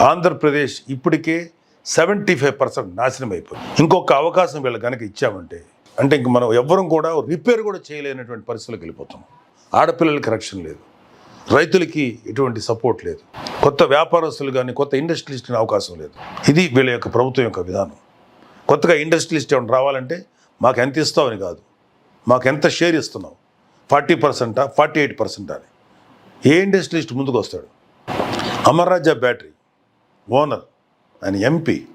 ఆంధ్రప్రదేశ్ ఇప్పటికే seventy five percent నాశనం అయిపోయింది. ఇంకొక అవకాశం వీళ్ళకి కనుక ఇచ్చామంటే అంటే ఇంక మనం ఎవ్వరం కూడా రిపేర్ కూడా చేయలేనటువంటి పరిస్థితులకు వెళ్ళిపోతాం. ఆడపిల్లలకి రక్షణ లేదు. రైతులకి ఎటువంటి సపోర్ట్ లేదు. కొత్త వ్యాపారస్తులు కానీ కొత్త ఇండస్ట్రియలిస్ట్ అవకాశం లేదు. ఇది వీళ్ళ యొక్క ప్రభుత్వం యొక్క విధానం. కొత్తగా ఇండస్ట్రియలిస్ట్ ఏమైనా రావాలంటే మాకు ఎంత ఇస్తావని కాదు. మాకు ఎంత షేర్ ఇస్తున్నావు ఫార్టీ పర్సెంటా? ఫార్టీ ఎయిట్ పర్సెంటా అని. ఏ ఇండస్ట్రియలిస్ట్ ముందుకు వస్తాడు? అమర్రాజా బ్యాటరీ. ఓనర్ ఆయన ఎంపీ.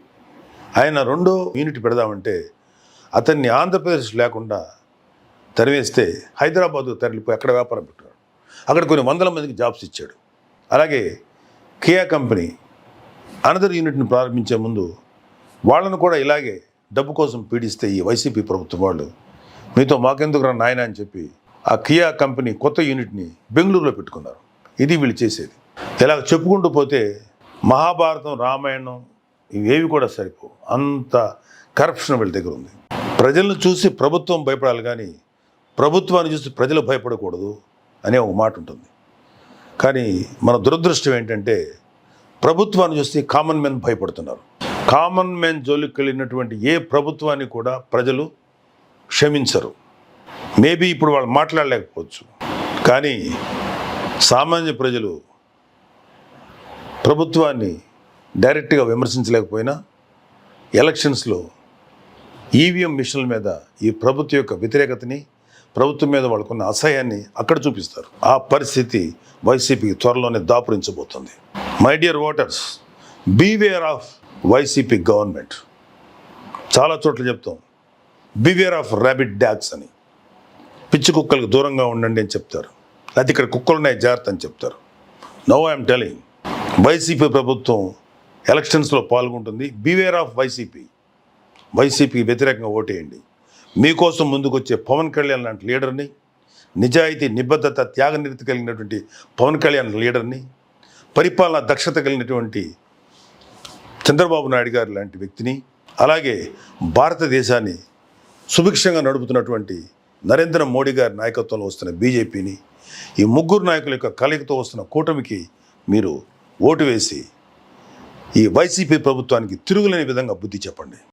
ఆయన రెండో యూనిట్ పెడదామంటే అతన్ని ఆంధ్రప్రదేశ్ లేకుండా తరివేస్తే హైదరాబాద్ తరలిపోయి అక్కడ వ్యాపారం పెట్టాడు. అక్కడ కొన్ని వందల మందికి జాబ్స్ ఇచ్చాడు. అలాగే కియా కంపెనీ అనదర్ యూనిట్ని ప్రారంభించే ముందు వాళ్ళను కూడా ఇలాగే డబ్బు కోసం పీడిస్తే ఈ వైసీపీ ప్రభుత్వం వాళ్ళు మీతో మాకెందుకు రా నాయన అని చెప్పి ఆ కియా కంపెనీ కొత్త యూనిట్ని బెంగళూరులో పెట్టుకున్నారు. ఇది వీళ్ళు చేసేది. ఇలా చెప్పుకుంటూ పోతే మహాభారతం రామాయణం ఇవేవి కూడా సరిపో అంత కరప్షన్ వీళ్ళ దగ్గర ఉంది. ప్రజలను చూసి ప్రభుత్వం భయపడాలి కానీ ప్రభుత్వాన్ని చూసి ప్రజలు భయపడకూడదు అనే ఒక మాట ఉంటుంది. కానీ మన దురదృష్టం ఏంటంటే ప్రభుత్వాన్ని చూసి కామన్ మెన్ భయపడుతున్నారు. కామన్ మెన్ జోలికి వెళ్ళినటువంటి ఏ ప్రభుత్వాన్ని కూడా ప్రజలు క్షమించరు. మేబీ ఇప్పుడు వాళ్ళు మాట్లాడలేకపోవచ్చు. కానీ సామాన్య ప్రజలు ప్రభుత్వాన్ని డైరెక్ట్గా విమర్శించలేకపోయినా ఎలక్షన్స్లో ఈవీఎం మిషన్ల మీద ఈ ప్రభుత్వం యొక్క వ్యతిరేకతని ప్రభుత్వం మీద వాళ్ళకున్న అసహ్యాన్ని అక్కడ చూపిస్తారు. ఆ పరిస్థితి వైసీపీకి త్వరలోనే దాపురించబోతుంది. My dear voters beware of YCP government. చాలా చోట్ల చెప్తాం బివేర్ ఆఫ్ ర్యాబిట్ డాగ్స్ అని. పిచ్చి కుక్కలకు దూరంగా ఉండండి అని చెప్తారు. లేకపోతే ఇక్కడ కుక్కలు ఉన్నాయి జాగ్రత్త అని చెప్తారు. నో ఐఎమ్ టెలింగ్ వైసీపీ ప్రభుత్వం ఎలక్షన్స్లో పాల్గొంటుంది. Beware of YCP. వైసీపీకి వ్యతిరేకంగా ఓటేయండి. మీకోసం ముందుకొచ్చే పవన్ కళ్యాణ్ లాంటి లీడర్ని నిజాయితీ నిబద్ధత త్యాగనిరతి కలిగినటువంటి పవన్ కళ్యాణ్ లీడర్ని పరిపాలన దక్షత కలిగినటువంటి చంద్రబాబు నాయుడు గారు లాంటి వ్యక్తిని అలాగే భారతదేశాన్ని సుభిక్షంగా నడుపుతున్నటువంటి నరేంద్ర మోడీ గారి నాయకత్వంలో వస్తున్న బీజేపీని ఈ ముగ్గురు నాయకుల యొక్క కలయికతో వస్తున్న కూటమికి మీరు ఓటు వేసి ఈ వైసీపీ ప్రభుత్వానికి తిరుగులేని విధంగా బుద్ధి చెప్పండి.